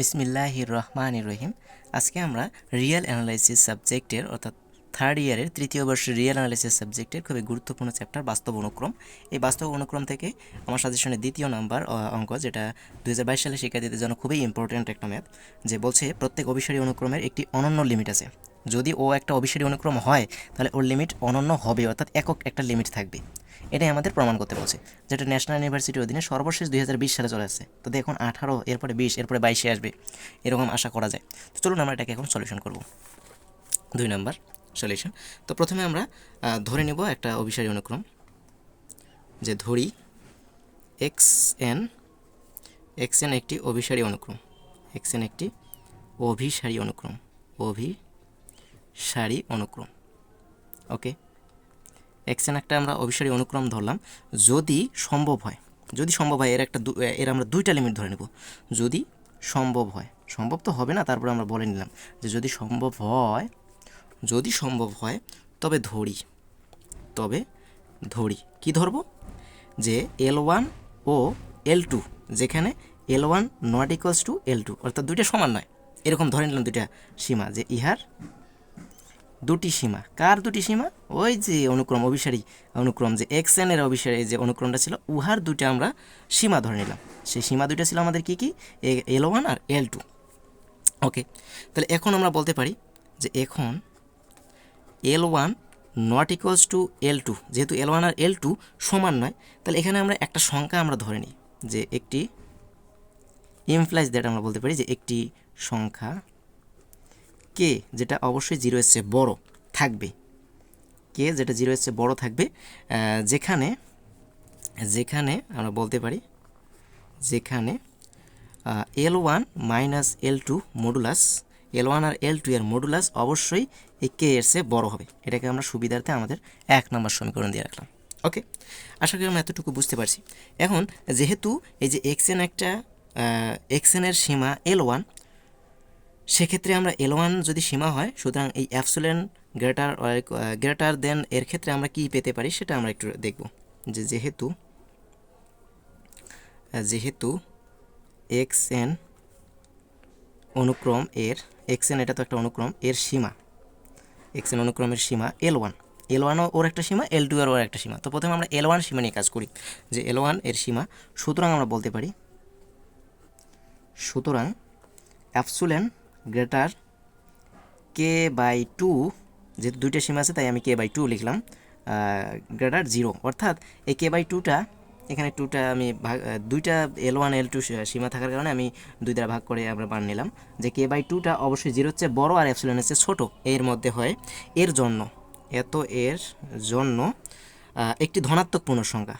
বিসমিল্লাহ রহমান রহিম আজকে আমরা রিয়েল অ্যানালাইসিস সাবজেক্টের অর্থাৎ থার্ড ইয়ারের তৃতীয় বর্ষের রিয়েল অ্যানালাইসিস সাবজেক্টের খুবই গুরুত্বপূর্ণ চ্যাপ্টার বাস্তব অনুক্রম। এই বাস্তব অনুক্রম থেকে আমার সাজেশনের দ্বিতীয় নাম্বার অঙ্ক, যেটা দু হাজার বাইশ সালে শিক্ষার্থীদের জন্য খুবই ইম্পর্ট্যান্ট একটা ম্যাথ যে বলছে প্রত্যেক অভিসারী অনুক্রমের একটি অনন্য লিমিট আছে। যদি ও একটা অভিসারী অনুক্রম হয়, তাহলে ওর লিমিট অনন্য হবে, অর্থাৎ একক একটা লিমিট থাকবে। এটাই আমাদের প্রমাণ করতে বলছে। যেটা ন্যাশনাল ইউনিভার্সিটির অধীনে সর্বশেষ দুই হাজার বিশ সালে চলে আসছে। তো দেখুন, আঠারো, এরপরে বিশ, এরপরে বাইশে আসবে। এরকম আশা করা যায়। তো চলুন আমরা এটাকে এখন সলিউশন করব। দুই নম্বর সলিউশন তো প্রথমে আমরা ধরে নেব একটা অভিসারী অনুক্রম। যে ধরি এক্স এন এক্স এন একটি অভিসারী অনুক্রম। এক্স এন একটি অভিসারী অনুক্রম। অভিসারী অনুক্রম। ওকে এক্সেন একটা আমরা অভিসারী অনুক্রম ধরলাম। যদি সম্ভব হয়, যদি সম্ভব হয়, এর একটা এর আমরা দুইটা লিমিট ধরে নেব। যদি সম্ভব হয়, সম্ভব তো হবে না, তারপরে আমরা বলে নিলাম যে যদি সম্ভব হয়, যদি সম্ভব হয়, তবে ধরি তবে ধরি। কি ধরব? যে এল ওয়ান ও এল টু যেখানে L one not equals to L two অর্থাৎ দুইটা সমান নয়। এরকম ধরে নিলাম দুইটা সীমা, যে ইহার দুটি সীমা। কার দুটি সীমা? ওই যে অনুক্রম অভিসারী, অনুক্রম যে এক্স অভিসারী যে অনুক্রমটা ছিল, উহার দুইটা আমরা সীমা ধরে নিলাম। সেই সীমা দুইটা ছিল আমাদের কি কি? এল ওয়ান আর এল টু ওকে তাহলে এখন আমরা বলতে পারি যে এখন L one not equals to L two যেহেতু এল ওয়ান আর এল টু সমান নয়, তাহলে এখানে আমরা একটা সংখ্যা আমরা ধরে নিই, যে একটি ইমপ্লাইজ দ্যাট আমরা বলতে পারি যে একটি সংখ্যা কে যেটা অবশ্যই জিরো এর বড় থাকবে। কে যেটা জিরো এর বড় থাকবে যেখানে যেখানে আমরা বলতে পারি, যেখানে L one minus L two modulus L one আর এল টু এর মডুলাস অবশ্যই এই কে এর চেয়ে বড় হবে। এটাকে আমরা সুবিধার্থে আমাদের এক নম্বর সমীকরণ দিয়ে রাখলাম। ওকে আশা করি আমরা এতটুকু বুঝতে পারছি। এখন, যেহেতু এই যে এক্সএন একটা এক্সেনের সীমা এল ওয়ান সেক্ষেত্রে আমরা এল ওয়ান যদি সীমা হয়, সুতরাং এই অ্যাপসুলেন গ্রেটার গ্রেটার দেন এর ক্ষেত্রে আমরা কি পেতে পারি সেটা আমরা একটু দেখব। যে যেহেতু যেহেতু এক্স এন অনুক্রম এর এক্স এন এটা তো একটা অনুক্রম, এর সীমা। এক্স এন অনুক্রমের সীমা এল ওয়ান এল ওয়ানও ওর একটা সীমা এল টু এর ওর একটা সীমা। তো প্রথমে আমরা এল ওয়ান সীমা নিয়ে কাজ করি। যে এল ওয়ানের সীমা, সুতরাং আমরা বলতে পারি, সুতরাং epsilon greater k by two যেহেতু দুইটা সীমা আছে, তাই আমি কে বাই টু লিখলাম গ্রেটার জিরো অর্থাৎ এই কে বাই টুটা এখানে টুটা আমি ভাগ দুইটা এল ওয়ান এল টু সীমা থাকার কারণে আমি দুই দ্বারা ভাগ করে আমরা বার নিলাম। যে কে বাই টুটা অবশ্যই জিরোর চেয়ে বড় আর অ্যাপসুলেনের চেয়ে ছোটো, এর মধ্যে হয় এর জন্য। এত এর জন্য একটি ধনাত্মক পূর্ণ সংখ্যা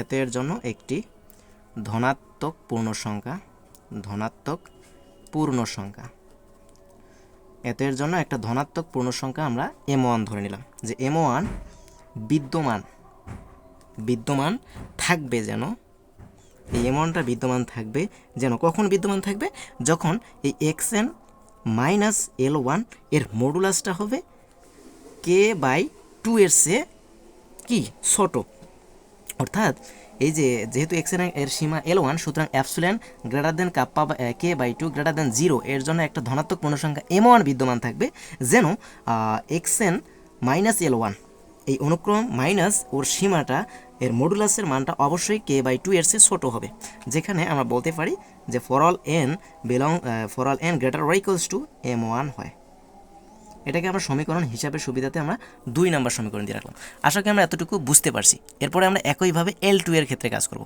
এত এর জন্য একটি ধনাত্মক পূর্ণ সংখ্যা ধনাত্মক পূর্ণ সংখ্যা এত এর জন্য একটা ধনাত্মক পূর্ণ সংখ্যা আমরা এম ওয়ান ধরে নিলাম, যে এম ওয়ান বিদ্যমান বিদ্যমান থাকবে যেন, এই এম ওয়ানটা বিদ্যমান থাকবে যেন কখন বিদ্যমান থাকবে? যখন এই এক্স এন মাইনাস এল ওয়ানের মডুলাসটা হবে কে বাই টু এর সে কি? ছোটো। অর্থাৎ এই যে যেহেতু এক্সের সীমা এল ওয়ান সুতরাং epsilon greater than kappa k by two greater than zero এর জন্য একটা ধনাত্মক পূর্ণসংখ্যা এম ওয়ান বিদ্যমান থাকবে, যেন x n minus L one এই অনুক্রম মাইনাস ওর সীমাটা, এর মডুলাসের মানটা অবশ্যই কে বাই টু এর চেয়ে ছোটো হবে। যেখানে আমরা বলতে পারি যে for all n belong for all n greater or equals to m one হয়। এটাকে আমরা সমীকরণ হিসাবে সুবিধাতে আমরা দুই নাম্বার সমীকরণ দিয়ে রাখলাম। আশা করি আমরা এতটুকু বুঝতে পারছি। এরপরে আমরা একইভাবে এল টু এর ক্ষেত্রে কাজ করব।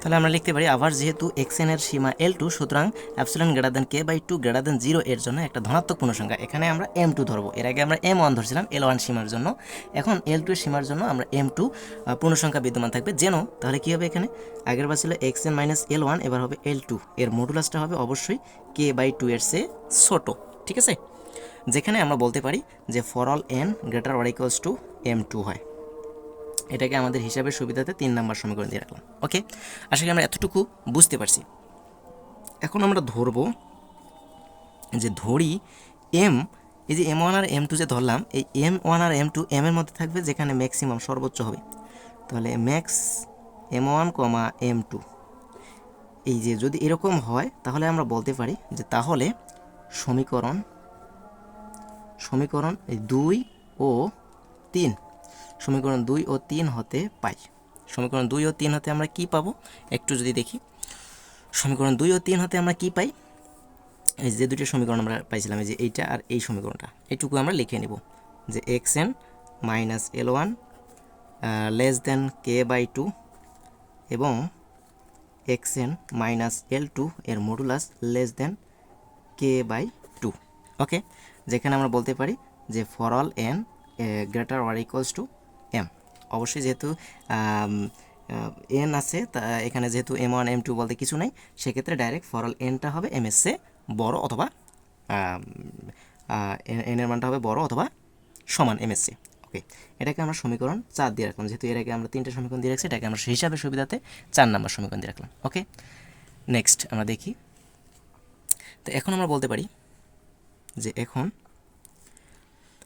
তাহলে আমরা লিখতে পারি, আবার যেহেতু এক্স এন এর সীমা এল টু সুতরাং epsilon greater than k by two greater than zero এর জন্য একটা ধনাত্মক পূর্ণসংখ্যা। এখানে আমরা এম টু ধরবো। এর আগে আমরা এম ওয়ান ধরছিলাম এল ওয়ান সীমার জন্য। এখন এল টু সীমার জন্য আমরা এম টু পূর্ণসংখ্যা বিদ্যমান থাকবে। যেন, তাহলে কী হবে এখানে? আগের বার ছিল x n minus L one এবার হবে এল টু এর মডুলাসটা হবে অবশ্যই কে বাই টু এর সে ছোটো। ঠিক আছে? যেখানে আমরা বলতে পারি যে for all n greater or equals to m two হয়। এটাকে আমাদের হিসাবের সুবিধাতে তিন নাম্বার সমীকরণ দিয়ে রাখলাম। ওকে আশা করি আমরা এতটুকু বুঝতে পারছি। এখন আমরা ধরবো যে ধরি এম এই যে এম ওয়ান আর এম টু যে ধরলাম, এই এম ওয়ান আর এম টু এম এর মধ্যে থাকবে যেখানে ম্যাক্সিমাম সর্বোচ্চ হবে। তাহলে max m one comma m two এই যে যদি এরকম হয়, তাহলে আমরা বলতে পারি যে তাহলে সমীকরণ সমীকরণ এই দুই ও তিন। সমীকরণ দুই ও তিন হতে পাই। সমীকরণ দুই ও তিন হতে আমরা কি পাবো? একটু যদি দেখি। সমীকরণ দুই ও তিন হতে আমরা কি পাই? এই যে দুটো সমীকরণ আমরা পাইছিলাম যে এইটা আর এই সমীকরণটা। এইটুকু আমরা লিখে নেব যে x n minus L one less than k by two এবং x n minus L two এর modulus less than k by two okay যেখানে আমরা বলতে পারি যে for all n greater or equals to m অবশ্যই যেহেতু এন আছে, তা, এখানে যেহেতু এম ওয়ান এম টু বলতে কিছু নাই, সেক্ষেত্রে ডাইরেক্ট ফর অল এনটা হবে এম এস বড় অথবা এন এর মানটা হবে বড় অথবা সমান এমএসসি ওকে এটাকে আমরা সমীকরণ চার দিয়ে রাখলাম। যেহেতু এর আগে আমরা তিনটে সমীকরণ দিয়ে রাখছি, এটাকে আমরা সেই হিসাবে সুবিধাতে চার নাম্বার সমীকরণ দিয়ে রাখলাম। ওকে নেক্সট আমরা দেখি। তো এখন আমরা বলতে পারি যে এখন,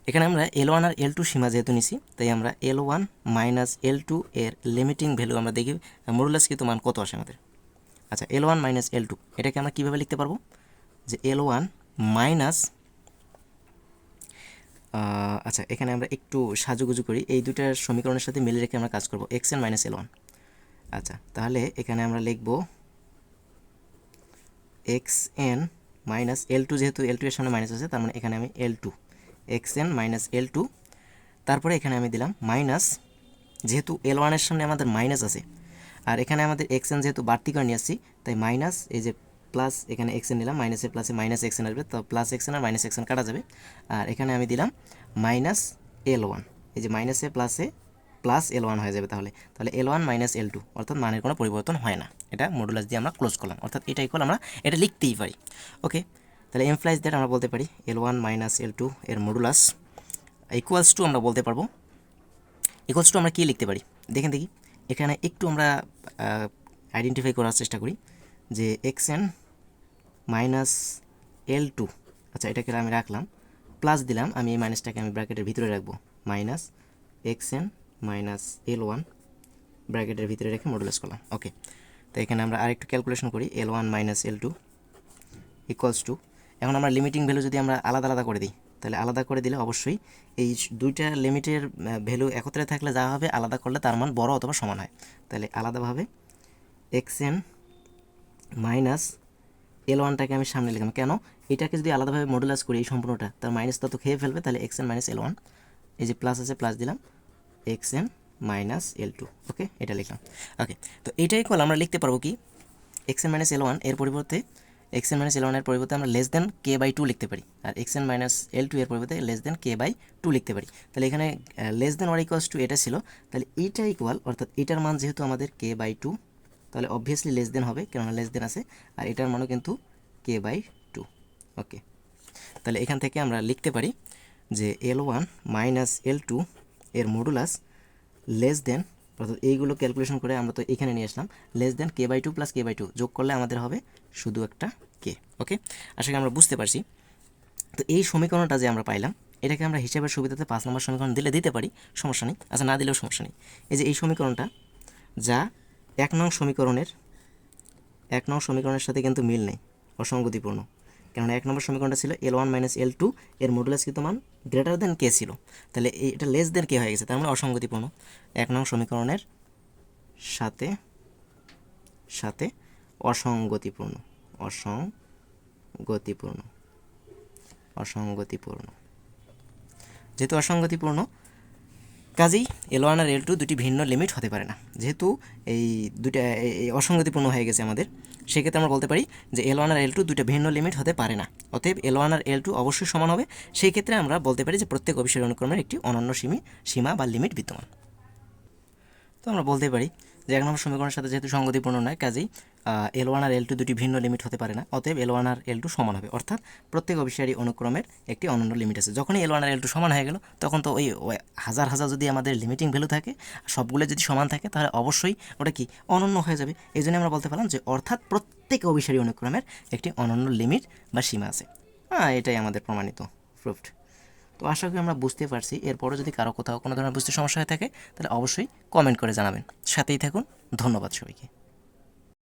এখানে আমরা এল ওয়ান আর এল টু সীমা যেহেতু নিছি, তাই আমরা L one minus L two এর লিমিটিং ভ্যালু আমরা দেখি মরুলাসকৃত মান কত আসে আমাদের? আচ্ছা L one minus L two এটাকে আমরা কীভাবে লিখতে পারব? যে এল ওয়ান মাইনাস আচ্ছা এখানে আমরা একটু সাজুগুজু করি, এই দুটার সমীকরণের সাথে মিলে রেখে আমরা কাজ করব x n minus L one আচ্ছা তাহলে এখানে আমরা লিখব x n minus L two যেহেতু এল টু এর সামনে মাইনাস আছে, তার মানে এখানে আমি L two x n minus L two তারপরে এখানে আমি দিলাম মাইনাস, যেহেতু এল ওয়ানের সামনে আমাদের মাইনাস আছে, আর এখানে আমাদের এক্স এন যেহেতু বাড়তি করে নিয়ে আসছি, তাই মাইনাস, এই যে প্লাস এখানে এক্সেন নিলাম, মাইনাসে প্লাসে মাইনাস এক্সেন আসবে, তো প্লাস এক্সেন আর মাইনাস এক্সেন কাটা যাবে, আর এখানে আমি দিলাম মাইনাস এল ওয়ান এই যে মাইনাসে প্লাসে প্লাস এল ওয়ান হয়ে যাবে তাহলে। তাহলে L one minus L two অর্থাৎ মানের কোনো পরিবর্তন হয় না। এটা মডুলাস দিয়ে আমরা ক্লোজ করলাম। অর্থাৎ এটা ইকুয়াল আমরা এটা লিখতেই পারি। ওকে তাহলে এমপ্লাইজ দ্যাট আমরা বলতে পারি L one minus L two এর মডুলাস ইকুয়ালস টু আমরা বলতে পারব ইকুয়ালস টু আমরা কী লিখতে পারি? দেখেন দেখি। এখানে একটু আমরা আইডেন্টিফাই করার চেষ্টা করি যে x n minus L two আচ্ছা এটাকে আমি রাখলাম প্লাস দিলাম, আমি এই মাইনাসটাকে আমি ব্র্যাকেটের ভিতরে রাখব। Minus x n minus L one ব্র্যাকেটের ভিতরে রেখে মডুলাস করলাম। ওকে তো এখানে আমরা আরেকটু ক্যালকুলেশন করি। L one minus L two equals to এখন আমরা লিমিটিং ভ্যালু যদি আমরা আলাদা আলাদা করে দিই, তাহলে আলাদা করে দিলে অবশ্যই এই দুইটা লিমিটের ভ্যালু একত্রে থাকলে যা হবে আলাদা করলে তার মান বড় অথবা সমান হয়। তাহলে আলাদাভাবে এক্স এন মাইনাস এল ওয়ানটাকে আমি সামনে লিখলাম। কেন? এটাকে যদি আলাদাভাবে মডুলাস করি এই সম্পূর্ণটা, তার মাইনাসটা তো খেয়ে ফেলবে, তাহলে x n minus L one এই যে প্লাস আছে প্লাস দিলাম। X n minus L two okay এটা লিখলাম। ওকে তো এইটাই কল আমরা লিখতে পারব কি? এক্স এন মাইনাস এল ওয়ানের পরিবর্তে এক্স এন মাইনাস এল ওয়ানের পরিবর্তে আমরা less than k by two লিখতে পারি। আর x n minus L two এর পরিবর্তে less than k by two লিখতে পারি। তাহলে এখানে less than or equals to এটা ছিল। তাহলে এইটা ইকুয়াল অর্থাৎ এটার মান যেহেতু আমাদের কে বাই টু তাহলে অবভিয়াসলি লেস দেন হবে, কেননা লেস দেন আছে। আর এটার মানও কিন্তু কে বাই টু ওকে তাহলে এখান থেকে আমরা লিখতে পারি যে L one minus L two এর মডুলাস লেস দেন অর্থাৎ এইগুলো ক্যালকুলেশন করে আমরা তো এখানে নিয়ে আসলাম less than k by two plus k by two যোগ করলে আমাদের হবে শুধু একটা কে ওকে আশা করি আমরা বুঝতে পারছি। তো এই সমীকরণটা যে আমরা পাইলাম, এটাকে আমরা হিসাবের সুবিধাতে পাঁচ নম্বর সমীকরণ দিলে দিতে পারি, সমস্যা নেই। আচ্ছা না দিলেও সমস্যা নেই। এই যে এই সমীকরণটা, যা এক নং সমীকরণের, এক নং সমীকরণের সাথে কিন্তু মিল নেই, অসঙ্গতিপূর্ণ। কেননা এক নম্বর সমীকরণটা ছিল L one minus L two এর মডুলাসকৃত মান গ্রেটার দেন কে ছিল। তাহলে এটা লেস দেন কে হয়ে গেছে, তার মানে অসঙ্গতিপূর্ণ। এক নং সমীকরণের সাথে সাথে অসঙ্গতিপূর্ণ অসঙ্গতিপূর্ণ অসঙ্গতিপূর্ণ। যেহেতু অসঙ্গতিপূর্ণ, কাজেই এল ওয়ান আর এল টু দুটি ভিন্ন লিমিট হতে পারে না। যেহেতু এই দুটা অসঙ্গতিপূর্ণ হয়ে গেছে আমাদের। সেক্ষেত্রে আমরা বলতে পারি যে এল ওয়ান আর এল টু দুইটা ভিন্ন লিমিট হতে পারে না। অতএব এল ওয়ান আর এল টু অবশ্যই সমান হবে। সেই ক্ষেত্রে আমরা বলতে পারি যে প্রত্যেক অবিষয় অনুক্রমের একটি অনন্য সীমি, সীমা বা লিমিট বিদ্যমান। তো আমরা বলতে পারি যে এক নম্বর সমীকরণের সাথে যেহেতু সঙ্গতিপূর্ণ নয়, কাজেই এল ওয়ান আর এল টু দুটি ভিন্ন লিমিট হতে পারে না, অতএব এল ওয়ান আর এল টু সমান হবে। অর্থাৎ প্রত্যেক অবিষয়ারী অনুক্রমের একটি অনন্য লিমিট আছে। যখনই এল ওয়ান আর এল টু সমান হয়ে গেল, তখন তো ওই হাজার হাজার যদি আমাদের লিমিটিং ভ্যালু থাকে, সবগুলো যদি সমান থাকে, তাহলে অবশ্যই ওটা কি অনন্য হয়ে যাবে। এই জন্য আমরা বলতে পারলাম যে, অর্থাৎ প্রত্যেক অবিষয়ারী অনুক্রমের একটি অনন্য লিমিট বা সীমা আছে। হ্যাঁ এটাই আমাদের প্রমাণিত প্রুফড তো আশা করি আমরা বুঝতে পারছি। এরপরও যদি কারও কোথাও কোনো ধরনের বুঝতে সমস্যা হয়ে থাকে, তাহলে অবশ্যই কমেন্ট করে জানাবেন। সাথেই থাকুন। ধন্যবাদ সবাইকে।